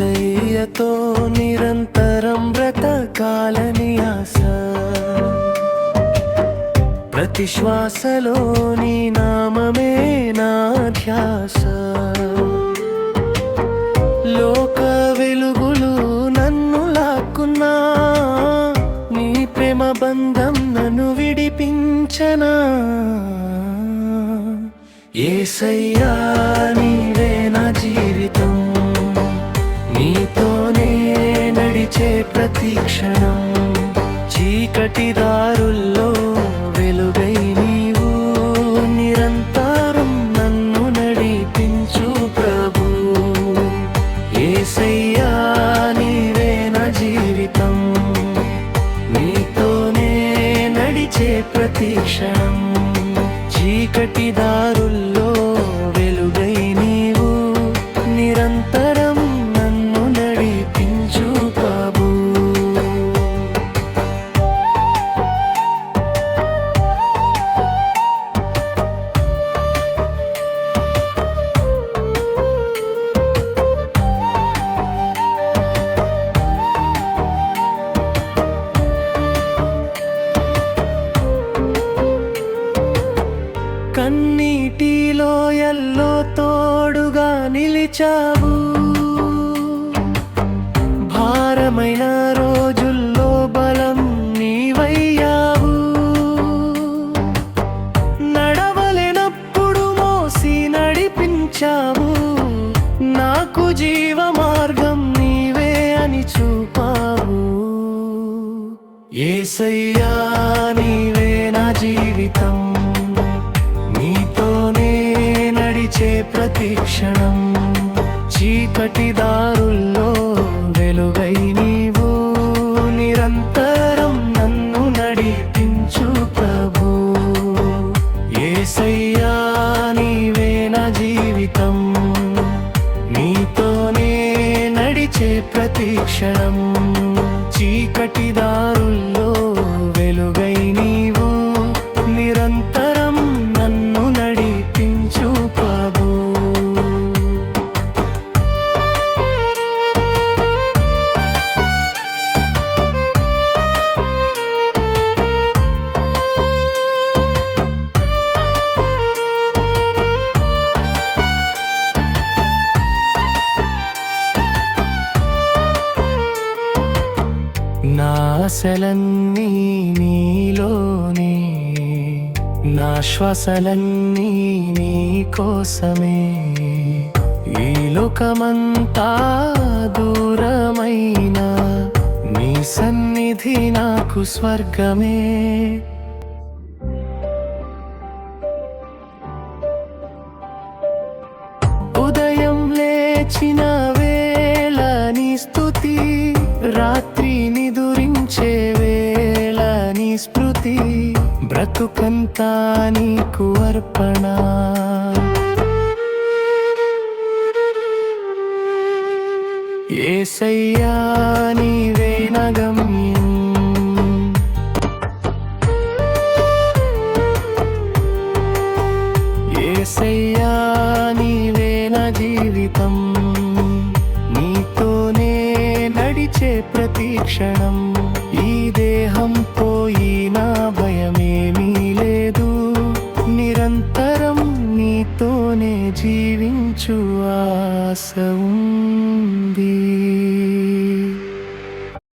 ఏసయ్యతో నిరంతరం బ్రతకాలని ఆశ. ప్రతి శ్వాసలో నీ నామమే నా ధ్యాస. లోక వెలుగులు నన్ను లాక్కున్నా నీ ప్రేమ బంధం నన్ను విడిపించనా. ఏసయ్యా నీవే నా జీవితం. నడిచే ప్రతి క్షణం చీకటి దారుల్లో వెలుగై నీవు నిరంతరం నన్ను నడిపించు ప్రభు. ఏసయ్యా నీవే నా జీవితం. నీతోనే నడిచే ప్రతి క్షణం చీకటి తోడుగా నిలిచావు. భారమైన రోజుల్లో బలం నీవయ్యావు. నడవలేనప్పుడు మోసి నడిపించావు. నాకు జీవ మార్గం నీవే అని చూపావు. ఏసయ్యా నీవే నా జీవితం. నడిచే ప్రతి క్షణం చీకటి దారుల్లో వెలుగై నీవు నిరంతరం నన్ను నడిపించు ప్రభు. ఏసయ్యా నీవే నా జీవితం. నీతోనే నడిచే ప్రతి క్షణం చీకటి దారుల్లో ఆశలన్నీ నీలోనే. నా శ్వాసలన్నీ నీ కోసమే. ఈ లోకమంతా దూరమైన నీ సన్నిధి నాకు స్వర్గమే. ఉదయం లేచిన వేళ నీ స్థుతి రాత్రి బ్రతుకంతా నీకు అర్పణ? ఏసయ్యా నీవే నగమ్యం. ఏసయ్యా నీవే నా జీవితం. నీతోనే నడిచే ప్రతి క్షణం. ఈ దేహం పోయి నా భయమేమీ? నీతోనే జీవించు ఆశ ఉంది.